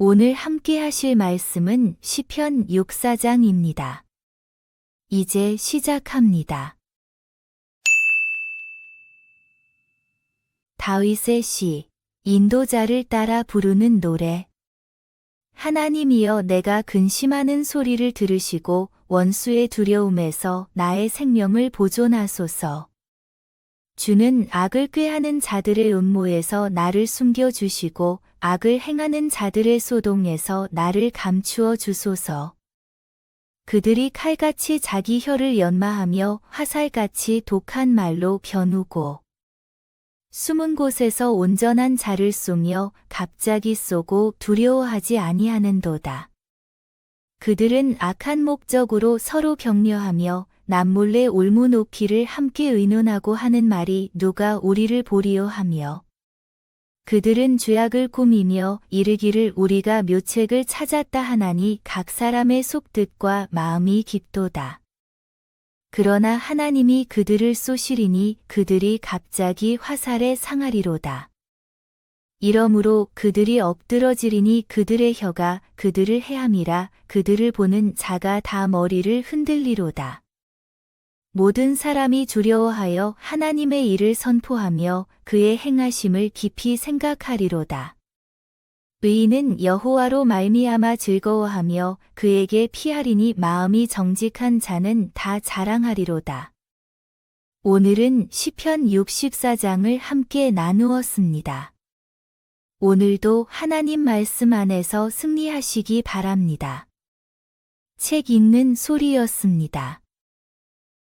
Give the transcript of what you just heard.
오늘 함께 하실 말씀은 시편 6사장입니다. 이제 시작합니다. 다윗의 시, 인도자를 따라 부르는 노래. 하나님이여 내가 근심하는 소리를 들으시고 원수의 두려움에서 나의 생명을 보존하소서. 주는 악을 꾀하는 자들의 음모에서 나를 숨겨주시고 악을 행하는 자들의 소동에서 나를 감추어 주소서. 그들이 칼같이 자기 혀를 연마하며 화살같이 독한 말로 겨누고 숨은 곳에서 온전한 자를 쏘며 갑자기 쏘고 두려워하지 아니하는도다. 그들은 악한 목적으로 서로 격려하며 남몰래 올무 높이를 함께 의논하고 하는 말이 누가 우리를 보리요 하며 그들은 죄악을 꾸미며 이르기를 우리가 묘책을 찾았다 하나니 각 사람의 속뜻과 마음이 깊도다. 그러나 하나님이 그들을 쏘시리니 그들이 갑자기 화살에 상하리로다. 이러므로 그들이 엎드러지리니 그들의 혀가 그들을 해함이라 그들을 보는 자가 다 머리를 흔들리로다. 모든 사람이 두려워하여 하나님의 일을 선포하며 그의 행하심을 깊이 생각하리로다. 의인은 여호와로 말미암아 즐거워하며 그에게 피하리니 마음이 정직한 자는 다 자랑하리로다. 오늘은 시편 64장을 함께 나누었습니다. 오늘도 하나님 말씀 안에서 승리하시기 바랍니다. 책 읽는 소리였습니다.